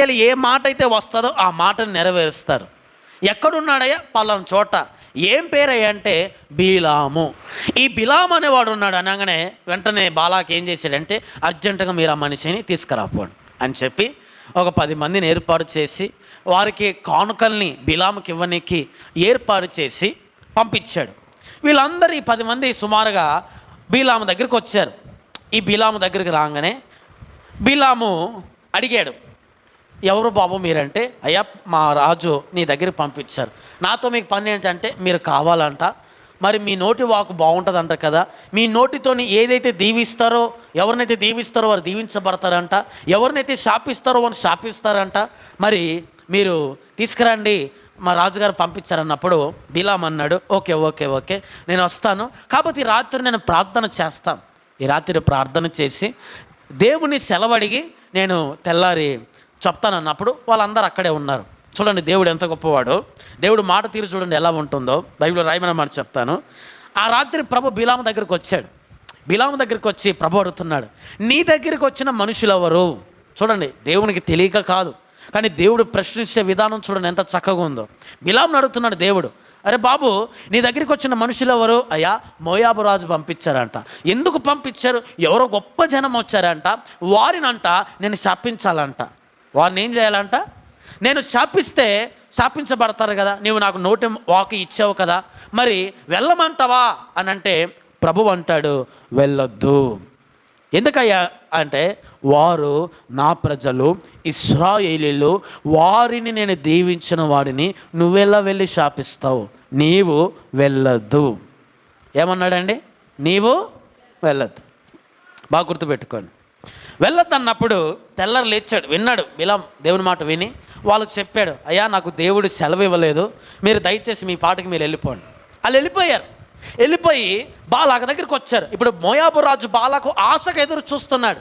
నోటికి ఏ మాట అయితే వస్తుందో ఆ మాటను నెరవేరుస్తారు. ఎక్కడున్నాడయ్యా? పలానా చోట. ఏం పేరయ్య అంటే బీలాము. ఈ బిలాం అనేవాడు ఉన్నాడు అనగానే వెంటనే బాలాకి ఏం చేశాడంటే అర్జెంటుగా మీరు ఆ మనిషిని తీసుకురాపోండి అని చెప్పి ఒక పది మందిని ఏర్పాటు చేసి వారికి కానుకల్ని బిలాముకి ఇవ్వనికి ఏర్పాటు చేసి పంపించాడు. వీళ్ళందరూ ఈ పది మంది సుమారుగా బీలాము దగ్గరికి వచ్చారు. ఈ బీలాము దగ్గరికి రాగానే బీలాము అడిగాడు ఎవరు బాబు మీరంటే అయ్యా మా రాజు నీ దగ్గర పంపించారు. నాతో మీకు పని ఏంటంటే మీరు కావాలంట. మరి మీ నోటి వాకు బాగుంటుందంట కదా. మీ నోటితోని ఏదైతే దీవిస్తారో ఎవరినైతే దీవిస్తారో వారు దీవించబడతారంట. ఎవరినైతే శాపిస్తారో వారు శాపిస్తారంట. మరి మీరు తీసుకురండి మా రాజుగారు పంపించారన్నప్పుడు బిలాం అన్నాడు ఓకే ఓకే ఓకే నేను వస్తాను. కాకపోతే ఈ రాత్రి నేను ప్రార్థన చేస్తాను. ఈ రాత్రి ప్రార్థన చేసి దేవుని సెలవడిగి నేను తెల్లారి చెప్తానన్నప్పుడు వాళ్ళందరూ అక్కడే ఉన్నారు. చూడండి దేవుడు ఎంత గొప్పవాడు. దేవుడు మాట తీరు చూడండి ఎలా ఉంటుందో. బైబిల్ రాయమని మాట చెప్తాను. ఆ రాత్రి ప్రభు బిలాము దగ్గరికి వచ్చాడు. బిలాము దగ్గరికి వచ్చి ప్రభు అడుగుతున్నాడు నీ దగ్గరికి వచ్చిన మనుషులు ఎవరు? చూడండి దేవునికి తెలియక కాదు. కానీ దేవుడు ప్రశ్నించే విధానం చూడండి ఎంత చక్కగా ఉందో. బిలాము అడుగుతున్నాడు దేవుడు అరే బాబు నీ దగ్గరికి వచ్చిన మనుషులు ఎవరు? అయ్యా మోయాబు రాజు పంపించారంట. ఎందుకు పంపించారు? ఎవరో గొప్ప జనం వచ్చారంట. వారినంట నేను శాపించాలంట. వారిని ఏం చేయాలంట? నేను శాపిస్తే శాపించబడతారు కదా నీవు నాకు నోటి వాకి ఇచ్చావు కదా మరి వెళ్ళమంటావా? అని అంటే ప్రభు అంటాడు వెళ్ళొద్దు. ఎందుకయ్యా అంటే వారు నా ప్రజలు ఇస్రాయేలీలు వారిని నేను దీవించిన వాడిని నువ్వెలా వెళ్ళి శాపిస్తావు? నీవు వెళ్ళొద్దు. ఏమన్నాడండి? నీవు వెళ్ళొద్దు. బాగా గుర్తుపెట్టుకోండి. వెళ్ళొద్దు అన్నప్పుడు తెల్లరు లేచాడు విన్నాడు బిలాం దేవుని మాట విని. వాళ్ళకి చెప్పాడు అయ్యా నాకు దేవుడు సెలవు ఇవ్వలేదు మీరు దయచేసి మీ పాటకి మీరు వెళ్ళిపోండి. వాళ్ళు వెళ్ళిపోయారు. వెళ్ళిపోయి బాలాక దగ్గరికి వచ్చారు. ఇప్పుడు మోయాబు రాజు బాలాకు ఆశకు ఎదురు చూస్తున్నాడు.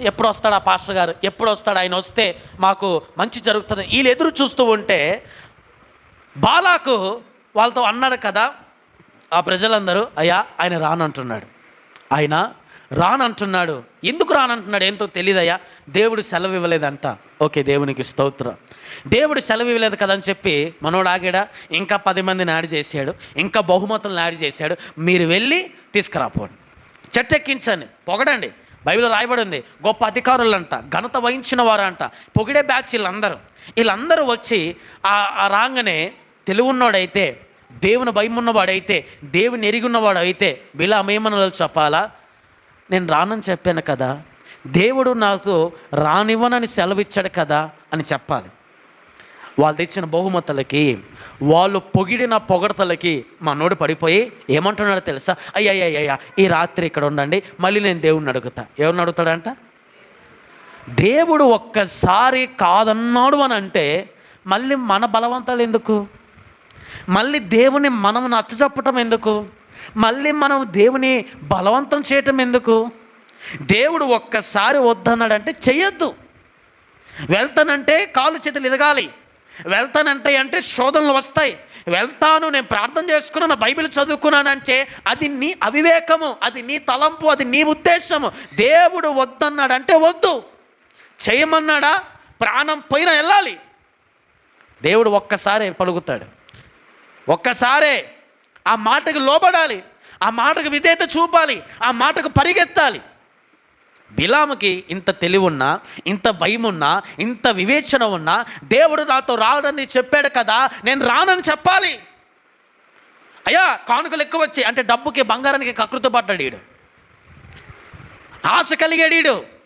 ఎప్పుడు వస్తాడు ఆ పాస్టర్ గారు? ఎప్పుడు వస్తాడు? ఆయన వస్తే మాకు మంచి జరుగుతుంది. వీళ్ళు ఎదురు చూస్తూ ఉంటే బాలాకు వాళ్ళతో అన్నాడు కదా ఆ ప్రజలందరూ అయ్యా ఆయన రానంటున్నాడు. ఆయన రానంటున్నాడు. ఎందుకు రానంటున్నాడు? ఏంటో తెలియదయ్యా దేవుడు సెలవు ఇవ్వలేదంట. ఓకే దేవునికి స్తోత్రం. దేవుడు సెలవు ఇవ్వలేదు కదని చెప్పి మనోడు ఆగాడా? ఇంకా పది మందిని యాడ్ చేశాడు. ఇంకా బహుమతులను యాడ్ చేశాడు. మీరు వెళ్ళి తీసుకురాపోండి. చెట్టెక్కించండి. పొగడండి. బైబిల్ రాయబడి ఉంది. గొప్ప అధికారులంట. ఘనత వహించిన వారంట. పొగిడే బ్యాచ్ వీళ్ళందరూ వీళ్ళందరూ వచ్చి ఆ రాగానే రాగానే ఉన్నోడైతే దేవుని భయం ఉన్నవాడైతే దేవుని ఎరిగిన్నవాడు అయితే బిలామేమనలు చెప్పాలా? నేను రానని చెప్పాను కదా. దేవుడు నాకు రానివ్వనని సెలవిచ్చాడు కదా అని చెప్పాలి. వాళ్ళు తెచ్చిన బహుమతులకి వాళ్ళు పొగిడిన పొగడతలకి మా నోడు పడిపోయి ఏమంటున్నాడో తెలుసా? అయ్యా ఈ రాత్రి ఇక్కడ ఉండండి మళ్ళీ నేను దేవుణ్ణి అడుగుతా. ఎవరిని అడుగుతాడంట? దేవుడు ఒక్కసారి కాదన్నాడు అని అంటే మళ్ళీ మన బలవంతాలు ఎందుకు? మళ్ళీ దేవుని మనం నచ్చజెప్పటం ఎందుకు? మళ్ళీ మనం దేవుని బలవంతం చేయటం ఎందుకు? దేవుడు ఒక్కసారి వద్దన్నాడంటే చేయొద్దు వెళ్తానంటే కాలు చేతులు ఇరగాలి. వెళ్తానంటే అంటే శోధనలు వస్తాయి. వెళ్తాను నేను ప్రార్థన చేసుకున్నాను బైబిల్ చదువుకున్నానంటే అది నీ అవివేకము అది నీ తలంపు అది నీ ఉద్దేశము. దేవుడు వద్దన్నాడంటే వద్దు. చేయమన్నాడా? ప్రాణం పైన వెళ్ళాలి. దేవుడు ఒక్కసారి పలుకుతాడు. ఒక్కసారే ఆ మాటకు లోబడాలి ఆ మాటకు విధేయత చూపాలి ఆ మాటకు పరిగెత్తాలి. బిలాముకి ఇంత తెలివి ఉన్నా ఇంత భయం ఉన్నా ఇంత వివేచన ఉన్నా దేవుడు నాతో రావడని చెప్పాడు కదా నేను రానని చెప్పాలి. అయ్యా కానుకలు ఎక్కువ వచ్చాయి. అంటే డబ్బుకి బంగారానికి కకృత పడ్డాడు ఆశ కలిగాడు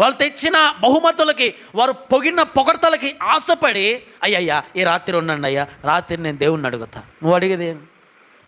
వాళ్ళు తెచ్చిన బహుమతులకి వారు పొగిన పొగడతలకి ఆశపడి అయ్యయ్యా ఈ రాత్రి ఉండండి అయ్యా రాత్రి నేను దేవుణ్ణి అడుగుతా. నువ్వు అడిగేది